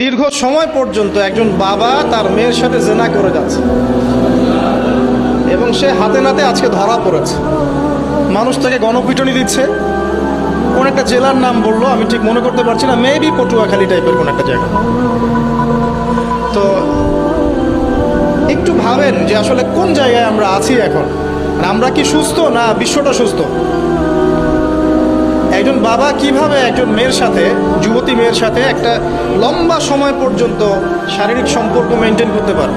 দীর্ঘ সময় পর্যন্ত একজন বাবা তার মেয়ের সাথে জেনা করে যাচ্ছে। এবং সে হাতে নাতে আজকে ধরা পড়েছে। মানুষ তাকে গণপিটনি দিচ্ছে। কোন একটা জেলার নাম বলল, আমি ঠিক মনে করতে পারছি না মেবি পটুয়াখালী টাইপের কোন একটা জায়গা। তো একটু ভাবেন যে আসলে কোন জায়গায় আমরা আছি এখন? আমরা কি সুস্থ না বিশ্বটা সুস্থ? একজন বাবা কীভাবে একজন মেয়ের সাথে, যুবতী মেয়ের সাথে একটা লম্বা সময় পর্যন্ত শারীরিক সম্পর্ক মেনটেন করতে পারে?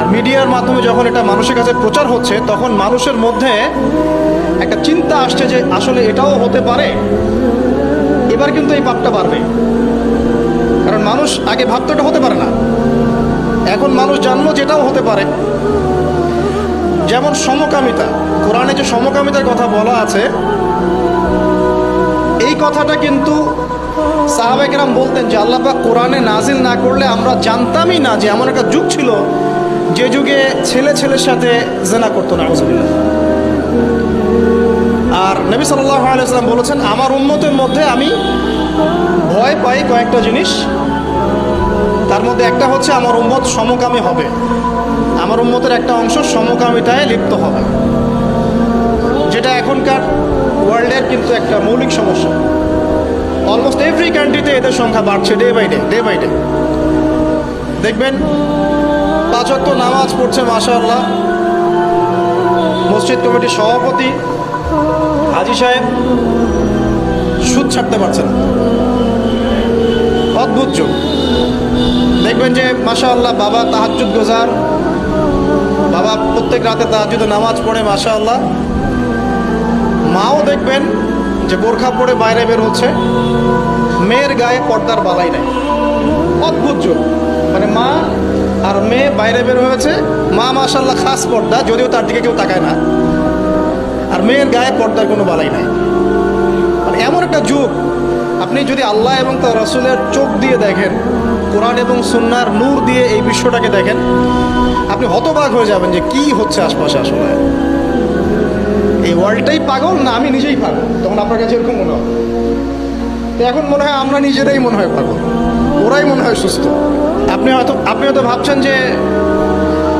আর মিডিয়ার মাধ্যমে যখন এটা মানুষের কাছে প্রচার হচ্ছে, তখন মানুষের মধ্যে একটা চিন্তা আসছে যে আসলে এটাও হতে পারে। এবার কিন্তু এই পাপটা বাড়বে। কারণ মানুষ আগে ভাবতো এটা হতে পারে না। এখন মানুষ জানলো যেটাও হতে পারে। যেমন সমকামিতা। কোরআনে যে সমকামিতার কথা বলা আছে এই কথাটা কিন্তু সাহাবেকেরাম বলতেন যে আল্লাহ পাক কোরআনে নাজিল না করলে আমরা জানতামই না যে এমন একটা যুগ ছিল যে যুগে ছেলে ছেলের সাথে জেনা করতো না। আর নবী সাল্লাহ আলাইসাল্লাম বলেছেন, আমার উন্মতের মধ্যে আমি ভয় পাই কয়েকটা জিনিস। তার মধ্যে একটা হচ্ছে আমার উন্মত সমকামী হবে। আমার উন্মতের একটা অংশ সমকামিতায় লিপ্ত হবে। যেটা এখনকার ওয়ার্ল্ডের কিন্তু একটা মৌলিক সমস্যা। অলমোস্ট এভরি কান্ট্রিতে এদের সংখ্যা বাড়ছে day by day day by day দেখবেন পাঁচ ওয়াক্ত নামাজ পড়ছে মাশা আল্লাহ মসজিদ কমিটির সভাপতি, হাজি সাহেব, সুদ ছাড়তে পারছে না। অদ্ভুত যুগ। দেখবেন যে মাশা আল্লাহ বাবা তাহাজুদ গোজার, বাবা প্রত্যেক রাতে তাহাজুদে নামাজ পড়ে মাশা আল্লাহ মাও দেখবেন যে বোরখা পরে বাইরে বের হচ্ছে। মেয়ের গায়ে পর্দার বালাই নাই। অদ্ভুত যুগ মানে মা আর মেয়ে বাইরে বের হয়েছে। মা মাশাল্লাহ খাস পর্দা, যদিও তার দিকে কেউ তাকায় না। আর মেয়ের গায়ে পর্দার কোনো বালাই নাই। মানে এমন একটা যুগ। আপনি যদি আল্লাহ এবং তার রসুলের চোখ দিয়ে দেখেন, কোরআন এবং সুন্নার নূর দিয়ে এই বিশ্বটাকে দেখেন, আপনি হতবাক হয়ে যাবেন যে কি হচ্ছে আশপাশে আসলে। এই ওয়ার্ল্ডটাই পাগল না আমি নিজেই পাগল? তখন আপনার কাছে এরকম মনে তো এখন মনে হয় আমরা নিজেরাই মনে হয় পাগল। ওরাই মনে হয় সুস্থ। আপনি হয়তো আপনি হয়তো ভাবছেন যে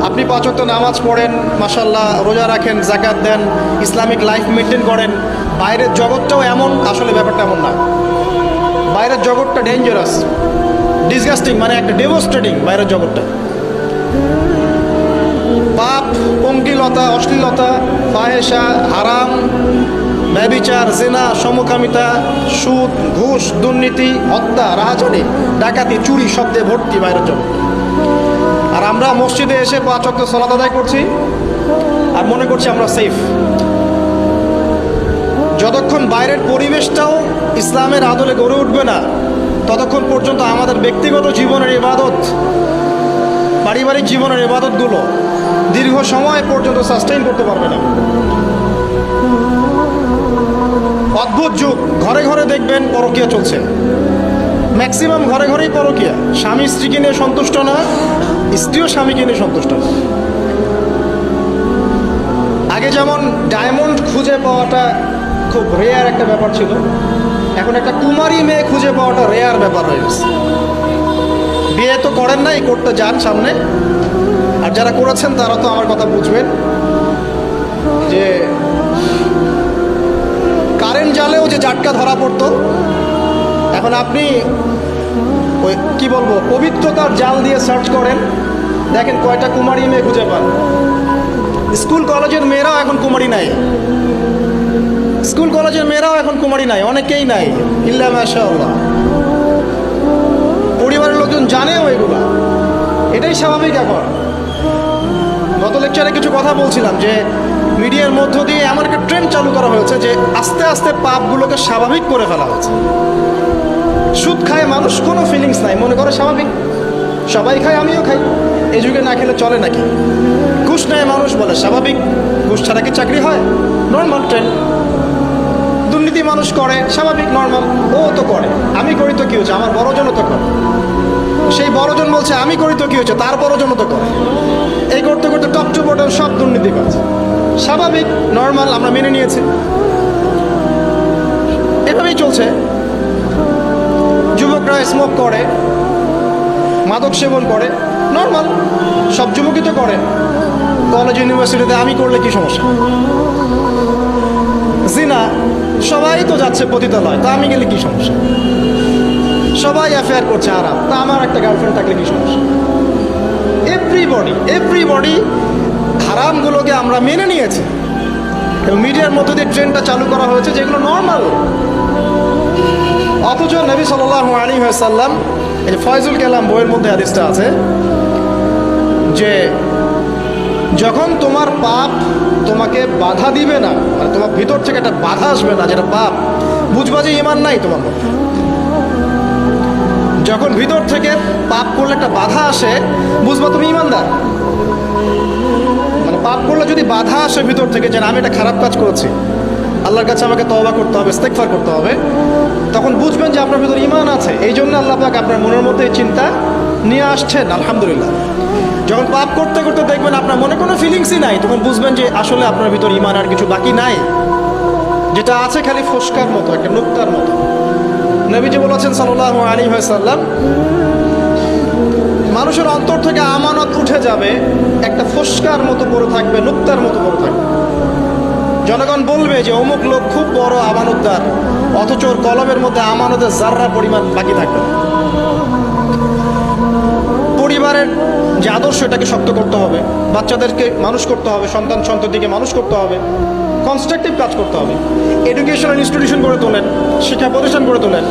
আপনি পাঁচক্ত নামাজ পড়েন মাসাল্লাহ রোজা রাখেন জাকাত দেন, ইসলামিক লাইফ মেনটেন করেন। বাইরের জগৎটাও এমন, আসলে ব্যাপারটা এমন না। বাইরের জগৎটা ডেঞ্জারাস ডিসগাস্টিং মানে একটা ডেমোস্ট্রেটিং বাইরের জগৎটা। পাপ, পঙ্কিলতা, অশ্লীলতা ফাহেসা হারাম, ব্যবিচার, জেনা, সমকামিতা, সুদ, ঘুষ, দুর্নীতি, হত্যা, রাহাজানি, ডাকাতি, চুরি, শব্দে ভর্তি বাইরের জগৎ। আর আমরা মসজিদে এসে পাঁচ অক্ট সলাত আদায় করছি, আর মনে করছি আমরা সেফ যতক্ষণ বাইরের পরিবেশটাও ইসলামের আদলে গড়ে উঠবে না, ততক্ষণ পর্যন্ত আমাদের ব্যক্তিগত জীবনের ইবাদত, পারিবারিক জীবনের ইবাদতগুলো দীর্ঘ সময় পর্যন্ত সাস্টেইন করতে পারবে না। অদ্ভুত যুগ। ঘরে ঘরে দেখবেন পরকিয়া চলছে। ম্যাক্সিমাম ঘরে ঘরেই পরকিয়া। স্বামী স্ত্রীকে নিয়ে সন্তুষ্ট না, স্ত্রীও স্বামীকে নিয়ে সন্তুষ্ট না। আগে যেমন ডায়মন্ড খুঁজে পাওয়াটা খুব রেয়ার একটা ব্যাপার ছিল, এখন একটা কুমারী মেয়ে খুঁজে পাওয়াটা রেয়ার ব্যাপার হয়ে গেছে। বিয়ে তো করেন নাই করতে যান সামনে। আর যারা করেছেন, তারা তো আমার কথা বুঝবেন। যে কারেন্ট জালেও যে জাটকা ধরা পড়তো, এখন আপনি ওই কি বলব, পবিত্রতার জাল দিয়ে সার্চ করেন, দেখেন কয়টা কুমারী মেয়ে খুঁজে পান। স্কুল কলেজের মেয়েরাও এখন কুমারী নাই। স্কুল কলেজের মেয়েরাও এখন কুমারী নাই, অনেকেই নাই। ইল্লা মাশাআল্লাহ। পরিবারের লোকজন জানেও এগুলো। এটাই স্বাভাবিক এখন। গত লেকচারে কিছু কথা বলছিলাম যে মিডিয়ার মধ্য দিয়ে এমন একটা ট্রেন্ড চালু করা হয়েছে যে আস্তে আস্তে পাপগুলোকে স্বাভাবিক করে ফেলা হয়েছে। সুদ খায় মানুষ, কোনো ফিলিংস নাই। মনে করে স্বাভাবিক। সবাই খায়, আমিও খাই। এই যুগে না খেলে চলে নাকি? ঘুষ নেয় মানুষ বলে, স্বাভাবিক। ঘুষ ছাড়া কি চাকরি হয়? নর্মাল ট্রেন্ড দুর্নীতি মানুষ করে, স্বাভাবিক নর্মাল ও তো করে। আমি করি তো কি হচ্ছে? আমার বড়জনও তো করে। সেই বড়জন বলছে, আমি করি তো কি হয়েছে? তার বড়জনও তো করে। এই করতে করতে টপ টু বটম সব দুর্নীতি কাজ স্বাভাবিক নর্মাল আমরা মেনে নিয়েছি। এভাবেই চলছে। যুবকরা স্মোক করে, মাদক সেবন করে নর্মাল সব যুবকই তো করে। কলেজ ইউনিভার্সিটিতে আমি করলে কি সমস্যা? জিনা, সবাই তো যাচ্ছে পতিতালয়, তা আমি গেলে কি সমস্যা? সবাই অ্যাফেয়ার করছে আরাম। তা আমার একটা গার্লফ্রেন্ড থাকলে কি সমস্যা? এভরিবডি এভরিবডি হারামগুলোকে আমরা মেনে নিয়েছি। এবং মিডিয়ার মধ্য দিয়ে ট্রেনটা চালু করা হয়েছে, যেগুলো নর্মাল অথচ নবী সাল্লাহ আলী সাল্লাম এই ফয়জুল কালাম বইয়ের মধ্যে হাদিসটা আছে, যে যখন তোমার পাপ তোমাকে বাধা দিবে না মানে তোমার ভিতর থেকে একটা বাধা আসবে না, যেটা পাপ, বুঝবা যে ইমান নাই তোমার মধ্যে। যখন ভিতর থেকে পাপ করলে একটা বাধা আসে, বুঝব তুমি ইমানদার? মানে পাপ করলে যদি বাধা আসে ভিতর থেকে যে আমি একটা খারাপ কাজ করেছি, আল্লাহর কাছে আমাকে তওবা করতে হবে, ইস্তেগফার করতে হবে, তখন বুঝবেন যে আপনার ভিতর ইমান আছে। এই জন্য আল্লাহ পাক আপনার মনের মধ্যে এই চিন্তা নিয়ে আসছেন, আলহামদুলিল্লাহ। যখন পাপ করতে করতে দেখবেন আপনার মনে কোনো ফিলিংসই নাই, তখন বুঝবেন যে আসলে আপনার ভিতর ইমান আর কিছু বাকি নাই, যেটা আছে খালি ফসকার মতো, একটা নুক্তার মতো। নবীজি বলেছেন সাল্লাহ আলী সাল্লাম মানুষের অন্তর থেকে আমানত উঠে যাবে, একটা ফসকার মতো পড়ে থাকবে, নুক্তার মতো পড়ে থাকবে। জনগণ বলবে যে অমুক লোক খুব বড় আমানতদার, অথচ ওর কলমের মধ্যে আমানতের জাররা পরিমাণ বাকি থাকবে। পরিবারের যে আদর্শ, এটাকে শক্ত করতে হবে, বাচ্চাদেরকে মানুষ করতে হবে সন্তান সন্ততিকে মানুষ করতে হবে। কনস্ট্রাকটিভ কাজ করতে হবে। এডুকেশনাল ইনস্টিটিউশন গড়ে তোলেন, শিক্ষা প্রতিষ্ঠান গড়ে তোলেন,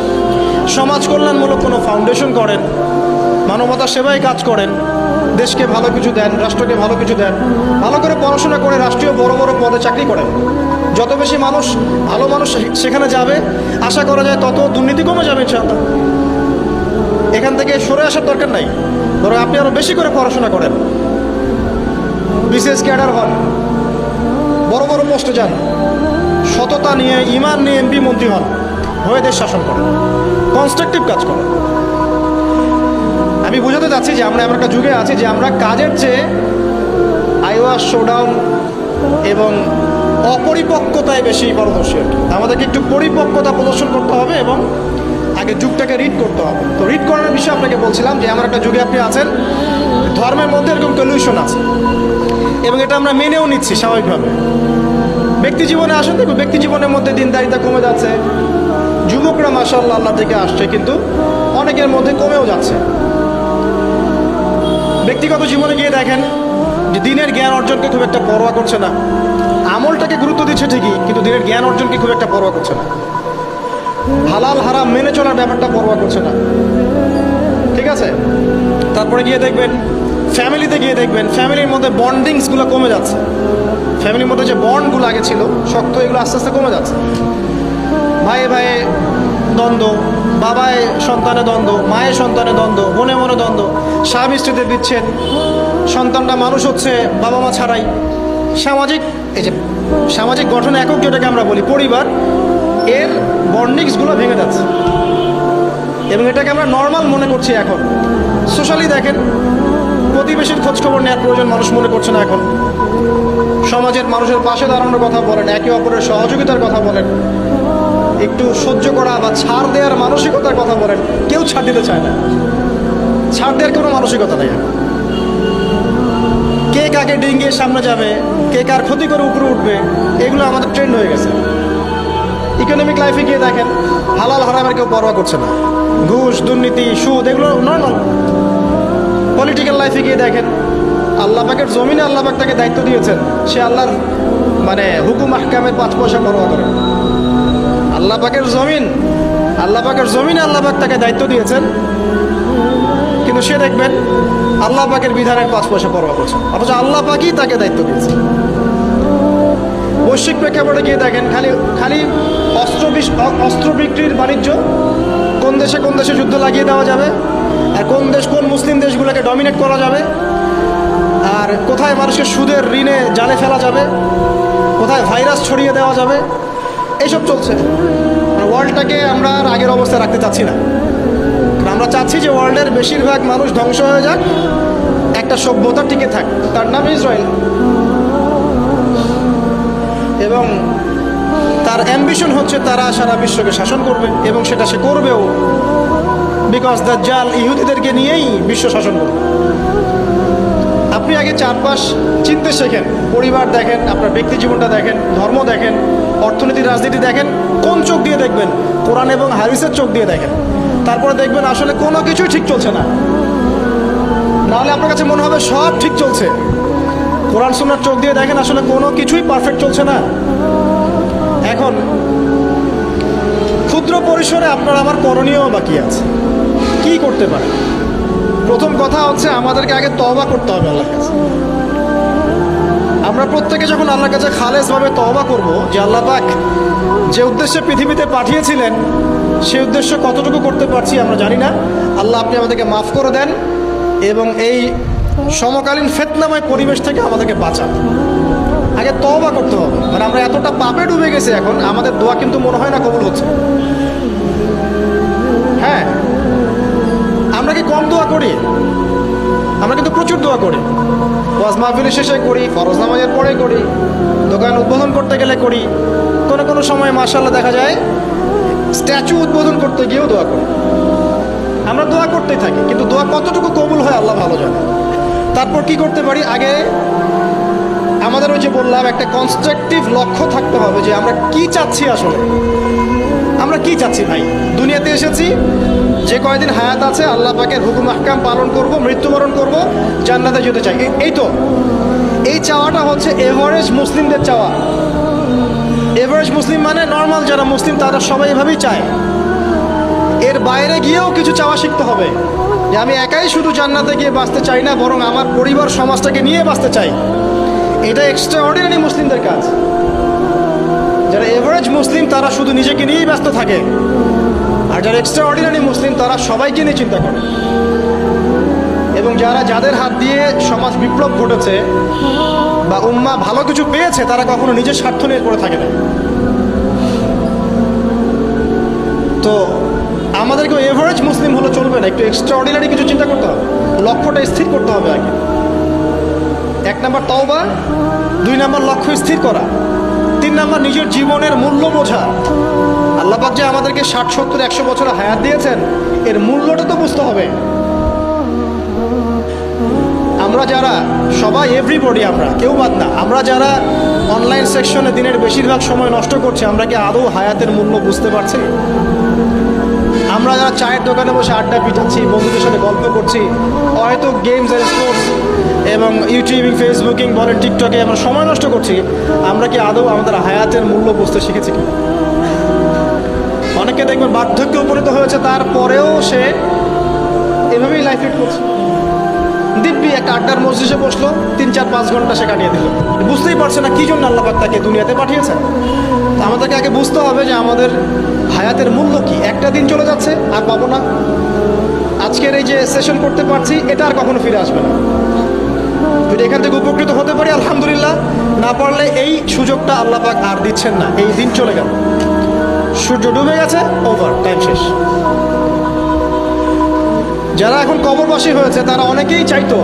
সমাজ কল্যাণমূলক কোনো ফাউন্ডেশন করেন, মানবতা সেবায় কাজ করেন, দেশকে ভালো কিছু দেন, রাষ্ট্রকে ভালো কিছু দেন, ভালো করে পড়াশোনা করে রাষ্ট্রীয় বড় বড় পদে চাকরি করেন। যত বেশি মানুষ, ভালো মানুষ সেখানে যাবে, আশা করা যায় তত দুর্নীতি কমে যাবে ইনশাআল্লাহ। এখান থেকে সরে আসার দরকার নাই। ধরো আপনি আরও বেশি করে পড়াশোনা করেন। বিশেষ ক্যাডার হন। বড় বড় পোস্টে যান। সততা নিয়ে, ইমান নিয়ে এমপি মন্ত্রী হন। হয়ে দেশ শাসন করেন। কনস্ট্রাকটিভ কাজ করেন। আমি বোঝাতে চাচ্ছি যে আমরা এমন একটা যুগে আছি যে আমরা কাজের চেয়ে আইওয়া শোডাউন এবং অপরিপক্কতায় বেশি পারদর্শী আর কি। আমাদেরকে একটু পরিপক্কতা প্রদর্শন করতে হবে এবং আগে যুগটাকে রিড করতে হবে। তো রিড করার বিষয়ে আপনাকে বলছিলাম যে আমার একটা যুগে আপনি আছেন, ধর্মের মধ্যে এরকম কলিউশন আছে। এবং এটা আমরা মেনেও নিচ্ছি স্বাভাবিকভাবে। ব্যক্তি জীবনে আসুন দেখুন, ব্যক্তি জীবনের মধ্যে দিনদারিতা কমে যাচ্ছে। যুবকরা মাসাল্লাহ আল্লাহ থেকে আসছে, কিন্তু অনেকের মধ্যে কমেও যাচ্ছে। ব্যক্তিগত জীবনে গিয়ে দেখেন যে দিনের জ্ঞান অর্জনকে খুব একটা পরোয়া করছে না। আমলটাকে গুরুত্ব দিচ্ছে ঠিকই, কিন্তু দিনের জ্ঞান অর্জনকে খুব একটা পরোয়া করছে না। হালাল, হারাম মেনে চলার ব্যাপারটা পরোয়া করছে না। ঠিক আছে? তারপরে গিয়ে দেখবেন ফ্যামিলিতে গিয়ে দেখবেন, ফ্যামিলির মধ্যে বন্ডিংসগুলো কমে যাচ্ছে। ফ্যামিলির মধ্যে যে বন্ডগুলো আগে ছিল, শক্ত, এগুলো আস্তে আস্তে কমে যাচ্ছে। ভাইয়ে ভাইয়ে দ্বন্দ্ব, বাবায় সন্তানে দ্বন্দ্ব, মায়ের সন্তানে দ্বন্দ্ব মনে মনে দ্বন্দ্ব, স্বামী স্ত্রীতে বিচ্ছেদ সন্তানটা মানুষ হচ্ছে বাবা মা ছাড়াই। সামাজিক, এই যে সামাজিক গঠন একক যেটাকে আমরা বলি, পরিবার, এর বন্ডিংসগুলো ভেঙে যাচ্ছে। এবং এটাকে আমরা নর্মাল মনে করছি এখন। সোশ্যালি দেখেন প্রতিবেশীর খোঁজখবর নেওয়ার প্রয়োজন মানুষ মনে করছে না এখন। সমাজের মানুষের পাশে দাঁড়ানোর কথা বলেন, একে অপরের সহযোগিতার কথা বলেন, একটু সহ্য করা বা ছাড় দেওয়ার মানসিকতার কথা বলেন, কেউ ছাড় দিতে চায় না। ছাড় দেওয়ার কোনো মানসিকতা নেই। কে কাকে ডিঙ্গিয়ে সামনে যাবে, কে কার ক্ষতি করে উপরে উঠবে, এগুলো আমাদের ট্রেন্ড হয়ে গেছে। ইকোনমিক লাইফে গিয়ে দেখেন, হালাল হারামের কেউ পরোয়া করছে না। ঘুষ, দুর্নীতি, সুদ, এগুলো নর্মাল। পলিটিক্যাল লাইফে গিয়ে দেখেন, আল্লাহ পাকের জমিনে আল্লাহ পাক তাকে দায়িত্ব দিয়েছেন, সে আল্লাহর মানে হুকুম আহকামের পাঁচ পয়সা পরোয়া করে। আল্লাহ পাকের জমিন, আল্লাহ পাকের জমিনে আল্লাহ পাক তাকে দায়িত্ব দিয়েছেন, কিন্তু সে দেখবেন, আল্লাহ পাকের বিধানের পাঁচ পয়সা পরোয়া করছে, অথচ আল্লাহ পাকই তাকে দায়িত্ব দিয়েছে বৈশ্বিক প্রেক্ষাপটে গিয়ে দেখেন, খালি খালি অস্ত্র অস্ত্র বিক্রির বাণিজ্য কোন দেশে কোন দেশে যুদ্ধ লাগিয়ে দেওয়া যাবে কোন দেশ, কোন মুসলিম দেশগুলোকে ডমিনেট করা যাবে? আর কোথায় মানুষকে সুদের ঋণে জালে ফেলা যাবে? কোথায় ভাইরাস ছড়িয়ে দেওয়া যাবে? এইসব চলছে। ওয়ার্ল্ডটাকে আমরা আর আগের অবস্থায় রাখতে চাচ্ছি না। আমরা চাচ্ছি যে ওয়ার্ল্ডের বেশিরভাগ মানুষ ধ্বংস হয়ে যাক, একটা সভ্যতা টিকে থাক। তার নাম ইসরায়েল। এবং তার অ্যাম্বিশন হচ্ছে তারা সারা বিশ্বকে শাসন করবে এবং সেটা সে করবেও। বিকজ দাজ্জাল ইহুদিদেরকে নিয়েই বিশ্ব শাসন করবে। আপনি আগে চারপাশ চিনতে শেখেন, পরিবার দেখেন, আপনার ব্যক্তি জীবনটা দেখেন, ধর্ম দেখেন, অর্থনীতি, রাজনীতি দেখেন, কোন চোখ দিয়ে দেখবেন? কোরআন এবং হারিসের চোখ দিয়ে দেখেন। তারপরে দেখবেন আসলে কোনো কিছুই ঠিক চলছে না। নাহলে আপনার কাছে মনে হবে সব ঠিক চলছে। কোরআন, সুন্নার চোখ দিয়ে দেখেন আসলে কোনো কিছুই পারফেক্ট চলছে না। এখন ক্ষুদ্র পরিসরে আপনার আমার করণীয় বাকি আছে। কি করতে পারে? প্রথম কথা হচ্ছে আমাদেরকে আগে তওবা করতে হবে আল্লাহর কাছে। আমরা প্রত্যেকে যখন আল্লাহর কাছে খালেসভাবে তওবা করব, যে আল্লাহ পাক যে উদ্দেশ্যে পৃথিবীতে পাঠিয়েছিলেন সেই উদ্দেশ্য কতটুকু করতে পারছি আমরা জানি না। আল্লাহ আপনি আমাদেরকে মাফ করে দেন এবং এই সমকালীন ফেতনাময় পরিবেশ থেকে আমাদেরকে বাঁচান। আগে তওবা করতে হবে। মানে আমরা এতটা পাপে ডুবে গেছি এখন, আমাদের দোয়া কিন্তু মনে হয় না কবুল হচ্ছে। হ্যাঁ কম দোয়া করি। আমরা কিন্তু প্রচুর দোয়া করি। ওয়াজ মাহফিলের শেষে করি, ফরজ নামাজের পরে করি, দোকান উদ্বোধন করতে গেলে করি। কোনো কোনো সময় মার্শাল্লাহ দেখা যায়, স্ট্যাচু উদ্বোধন করতে গিয়েও দোয়া করি। আমরা দোয়া করতেই থাকি, কিন্তু দোয়া কতটুকু কবুল হয় আল্লাহ ভালো জানে। তারপর কি করতে পারি? আগে আমাদের ওই যে বললাম, একটা কনস্ট্রাকটিভ লক্ষ্য থাকতে হবে যে আমরা কি চাচ্ছি আসলে। আমরা কি চাচ্ছি ভাই? দুনিয়াতে এসেছি যে কয়দিন হায়াত আছে, আল্লাহ পাকের হুকুম আহকাম পালন করব, মৃত্যুবরণ করব, জান্নাতে যেতে চাই। এই তো, এই চাওয়াটা হচ্ছে এভারেজ মুসলিমদের চাওয়া। এভারেজ মুসলিম মানে নর্মাল যারা মুসলিম, তারা সবাই এভাবেই চায়। এর বাইরে গিয়েও কিছু চাওয়া শিখতে হবে। যে আমি একাই শুধু জান্নাতে গিয়ে বাঁচতে চাই না, বরং আমার পরিবার, সমাজটাকে নিয়ে বাঁচতে চাই। এটা এক্সট্রা অর্ডিনারি মুসলিমদের কাজ। যারা এভারেজ মুসলিম, তারা শুধু নিজেকে নিয়েই ব্যস্ত থাকে। আর যারা এক্সট্রা অর্ডিনারি মুসলিম তারা সবাইকে নিয়ে চিন্তা করে। এবং যারা যাদের হাত দিয়ে সমাজ বিপ্লব ঘটেছে বা উম্মা ভালো কিছু পেয়েছে, তারা কখনো নিজের স্বার্থ নিয়ে পড়ে থাকে না। তো আমাদেরকে এভারেজ মুসলিম হলে চলবে না, একটু এক্সট্রা অর্ডিনারি কিছু চিন্তা করতে হবে। লক্ষ্যটা স্থির করতে হবে আগে। এক নাম্বার তওবা, দুই নাম্বার লক্ষ্য স্থির করা। তিন নাম্বার নিজের জীবনের মূল্য বোঝা। আল্লাপাক যে আমাদেরকে ষাট, সত্তর, একশো বছর হায়াত দিয়েছেন, এর মূল্যটা তো বুঝতে হবে। আমরা যারা, সবাই এভরিবডি আমরা, কেউ বাদ না। আমরা যারা অনলাইন সেকশনে দিনের বেশিরভাগ সময় নষ্ট করছি, আমরা কি আদৌ হায়াতের মূল্য বুঝতে পারছি? আমরা যারা চায়ের দোকানে বসে আড্ডা পিটাচ্ছি, বন্ধুদের সাথে গল্প করছি, হয়তো গেমস আর স্পোর্টস এবং ইউটিউবিং ফেসবুকিং বলেন টিকটকে আমরা সময় নষ্ট করছি, আমরা কি আদৌ আমাদের হায়াতের মূল্য বুঝতে শিখেছি কি অনেকে দেখবেন বার্ধক্যে উপনীত হয়েছে, তারপরেও সে এভাবেই লাইফ লিড করছে। দিব্যি একটা আড্ডার মসজিদে বসল, তিন চার পাঁচ ঘণ্টা সে কাটিয়ে দিল। বুঝতেই পারছে না কি জন্য আল্লাপাক তাকে দুনিয়াতে পাঠিয়েছে তো আমাদেরকে আগে বুঝতে হবে যে আমাদের হায়াতের মূল্য কি। একটা দিন চলে যাচ্ছে, আর পাবো না। আজকের এই যে সেশন করতে পারছি, এটা আর কখনো ফিরে আসবে না। যদি এখান থেকে উপকৃত হতে পারি, আলহামদুলিল্লাহ। না পারলে এই সুযোগটা আল্লাহ পাক আর দিচ্ছেন না। এই দিন চলে গেল। সূর্য ডুবে গেছে ওভার টাইম শেষ। যারা এখন কবরবাসী হয়েছে, তারা অনেকেই চাইতো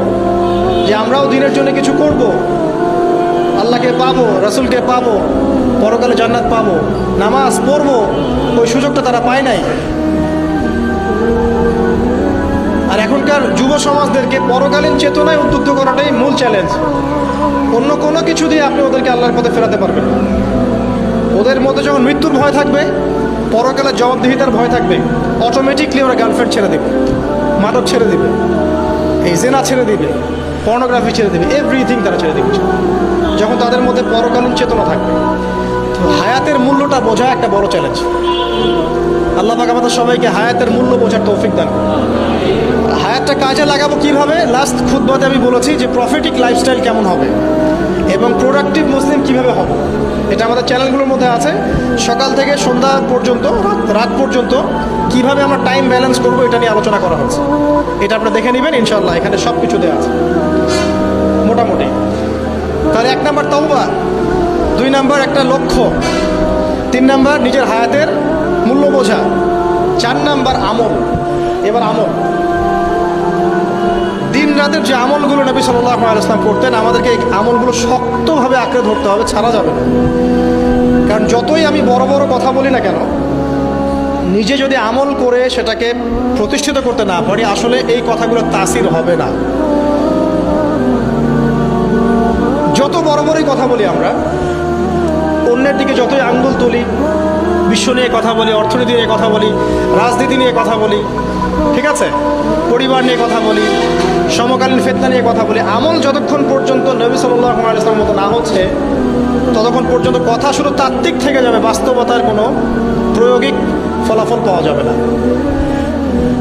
যে আমরাও দিনের জন্য কিছু করব। আল্লাহকে পাবো, রসুলকে পাবো, পরকালে জান্নাত পাবো, নামাজ পড়ব, ওই সুযোগটা তারা পায় নাই। আর এখনকার যুব সমাজদেরকে পরকালীন চেতনায় উদ্বুদ্ধ করাটাই মূল চ্যালেঞ্জ অন্য কোনো কিছু দিয়ে আপনি ওদেরকে আল্লাহর পথে ফেরাতে পারবেন না। ওদের মধ্যে যখন মৃত্যুর ভয় থাকবে পরকালে জবাবদিহিতার ভয় থাকবে অটোমেটিকলি ওরা গার্লফ্রেন্ড ছেড়ে দেবে, মাদক ছেড়ে দেবে, এই জেনা ছেড়ে দেবে পর্নোগ্রাফি ছেড়ে দেবে এভরিথিং তারা ছেড়ে দিবে। যখন তাদের মধ্যে পরকালীন চেতনা থাকবে, তো হায়াতের মূল্যটা বোঝা একটা বড় চ্যালেঞ্জ আল্লাহ পাক আমাদের সবাইকে হায়াতের মূল্য বোঝার তৌফিক দান। হায়াতটা কাজে লাগাবো কীভাবে? লাস্ট খুদবাতে আমি বলেছি যে প্রফিটিক লাইফস্টাইল কেমন হবে? এবং প্রোডাক্টিভ মুসলিম কীভাবে হবে? এটা আমাদের চ্যানেলগুলোর মধ্যে আছে। সকাল থেকে সন্ধ্যা পর্যন্ত, রাত- পর্যন্ত কীভাবে আমরা টাইম ব্যালেন্স করব এটা নিয়ে আলোচনা করা হচ্ছে। এটা আপনারা দেখে নেবেন ইনশাল্লাহ এখানে সব কিছু দেওয়া আছে। মোটামুটি। তাহলে এক নাম্বার তওবা, দুই নাম্বার একটা লক্ষ্য, তিন নাম্বার নিজের হায়াতের মূল্য বোঝা, চার নাম্বার আমল। এবার আমল। রাতের যে আমলগুলো নবী সাল্লাহ আলাইসলাম করতেন, আমাদেরকে এই আমলগুলো শক্তভাবে আঁকড়ে ধরতে হবে, ছাড়া যাবে না। কারণ যতই আমি বড় বড় কথা বলি না কেন, নিজে যদি আমল করে সেটাকে প্রতিষ্ঠিত করতে না পারি, আসলে এই কথাগুলো তাসির হবে না। যত বড় বড়ই কথা বলি আমরা, অন্যের দিকে যতই আঙ্গুল তুলি, বিশ্ব নিয়ে কথা বলি, অর্থনীতি নিয়ে কথা বলি, রাজনীতি নিয়ে কথা বলি, ঠিক আছে? পরিবার নিয়ে কথা বলি সমকালীন ফেতনা নিয়ে কথা বলি আমল যতক্ষণ পর্যন্ত নবী সাল্লাহ ইসলাম মতো না হচ্ছে, ততক্ষণ পর্যন্ত কথা শুধু তাত্ত্বিক থেকে যাবে, বাস্তবতার কোনো প্রয়োগিক ফলাফল পাওয়া যাবে না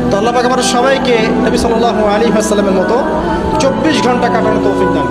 তো আল্লাহ পাক আমাদের সবাইকে নবী সাল্লাহ আলী আসসালামের মতো চব্বিশ ঘণ্টা কাটানো তৌফিক দান।